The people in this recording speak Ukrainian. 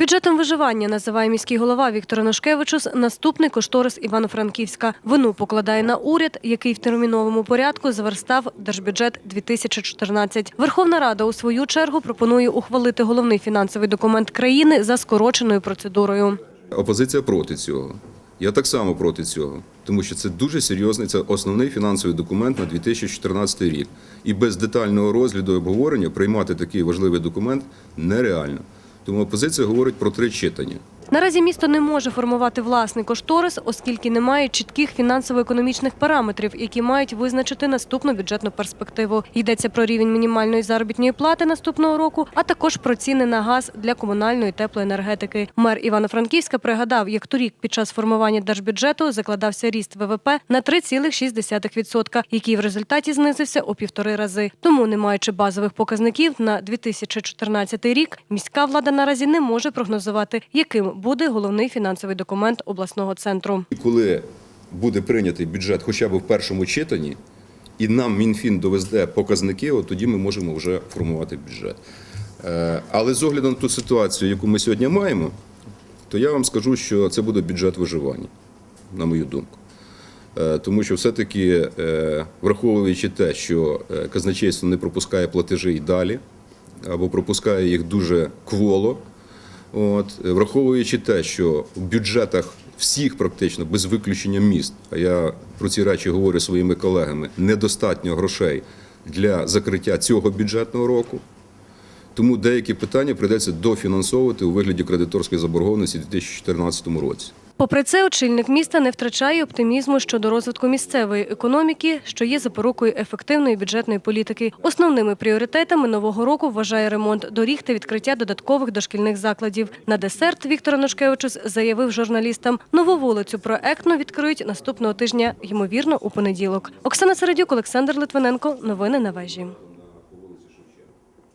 Бюджетом виживання називає міський голова Віктор Анушкевичус наступний кошторис Івано-Франківська. Вину покладає на уряд, який в терміновому порядку заверстав держбюджет 2014. Верховна Рада у свою чергу пропонує ухвалити головний фінансовий документ країни за скороченою процедурою. Опозиція проти цього. Я так само проти цього, тому що це дуже серйозний, це основний фінансовий документ на 2014 рік. І без детального розгляду і обговорення приймати такий важливий документ нереально. Тому опозиція говорить про три читання. Наразі місто не може формувати власний кошторис, оскільки немає чітких фінансово-економічних параметрів, які мають визначити наступну бюджетну перспективу. Йдеться про рівень мінімальної заробітної плати наступного року, а також про ціни на газ для комунальної теплоенергетики. Мер Івано-Франківська пригадав, як торік під час формування держбюджету закладався ріст ВВП на 3,6%, який в результаті знизився у півтори рази. Тому, не маючи базових показників на 2014 рік, міська влада наразі не може прогнозувати, яким буде головний фінансовий документ обласного центру. Коли буде прийнятий бюджет хоча б в першому читанні, і нам Мінфін доведе показники, от тоді ми можемо вже формувати бюджет. Е, Але з оглядом на ту ситуацію, яку ми сьогодні маємо, то я вам скажу, що це буде бюджет виживання, на мою думку. Е, Тому що все-таки, е, враховуючи те, що казначейство не пропускає платежі й далі, або пропускає їх дуже кволо, От, е, враховуючи те, що в бюджетах всіх практично без виключення міст, а я про ці речі говорю своїми колегами, недостатньо грошей для закриття цього бюджетного року. Тому деякі питання прийдеться дофінансовувати у вигляді кредиторської заборгованості у 2014 році. Попри це, очільник міста не втрачає оптимізму щодо розвитку місцевої економіки, що є запорукою ефективної бюджетної політики. Основними пріоритетами нового року вважає ремонт доріг та відкриття додаткових дошкільних закладів. На десерт Віктор Анушкевичус заявив журналістам, нову вулицю проектно відкриють наступного тижня, ймовірно, у понеділок. Оксана Середюк, Олександр Литвиненко. Новини на вежі.